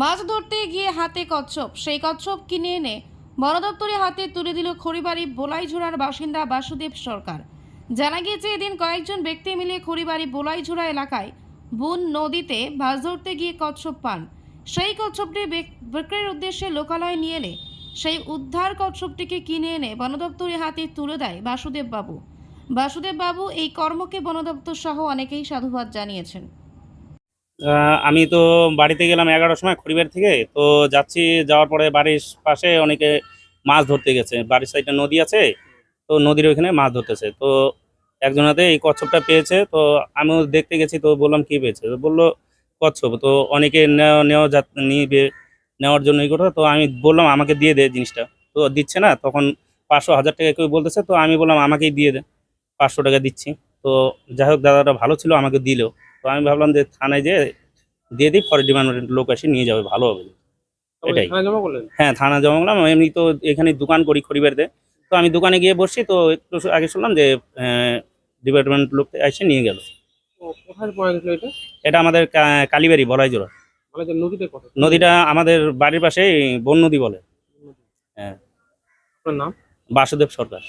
মাছ ধরতে গিয়ে হাতে কচ্ছপ। সেই কচ্ছপ কিনে এনে বন দপ্তরের হাতে তুলে দিল খড়িবাড়ি বোলাইঝোড়ার বাসিন্দা বাসুদেব সরকার। জানা গিয়েছে, এদিন কয়েকজন ব্যক্তি মিলে খড়িবাড়ি বোলাইঝোড়া এলাকায় বুন নদীতে মাছ ধরতে গিয়ে কচ্ছপ পান। সেই কচ্ছপটি বিক- বিক্রির উদ্দেশ্যে লোকালয়ে নিয়ে এলে। সেই উদ্ধার কচ্ছপটিকে কিনে এনে বন দপ্তরের হাতে তুলে দেয় বাসুদেব বাবু। বাসুদেব বাবু এই কর্মকে বন দপ্তর সহ অনেকেই সাধুবাদ জানিয়েছেন। আমি তো বাড়িতে গেলাম এগারোটার সময় খড়িবাড়ি থেকে, তো যাচ্ছি, যাওয়ার পরে বাড়ির পাশে অনেকে মাছ ধরতে গেছে। বাড়ির সাইডে নদী আছে, তো নদীর ওইখানে মাছ ধরতেছে। তো একজনাতে এই কচ্ছপটা পেয়েছে, তো আমিও দেখতে গেছি, তো বললাম, কি পেয়েছে? তো বলল, কচ্ছপ। তো অনেকে নেওয়া যা, নিবে, নেওয়ার জন্য এই কথা তো আমি বললাম, আমাকে দিয়ে দে জিনিসটা। তো দিচ্ছে না, তখন পাঁচশো, হাজার টাকা কেউ বলতেছে, তো আমি বললাম, আমাকেই দিয়ে দে, পাঁচশো টাকা দিচ্ছি। তো যাই হোক, দাদাটা ভালো ছিল, আমাকে দিল। তো আমি ভাবলাম যে থানায় যে দিয়ে দিই ফরেস্ট ডিপার্টমেন্টের লোক এসে নিয়ে যাবে ভালো হবে। এটাই। হ্যাঁ থানা জমা করলাম। এমনি তো এখানে দোকান করি খড়িবাড়িতে তো আমি দোকানে গিয়ে বসছি তো একটু আগে শুনলাম যে ডিপার্টমেন্ট লোক এসে নিয়ে গেল। এটা? আমাদের কালীবাড়ি বলাইজোড়া। মানে নদীটা আমাদের বাড়ির পাশে বন নদী। বলে হ্যাঁ নাম? বাসুদেব সরকার।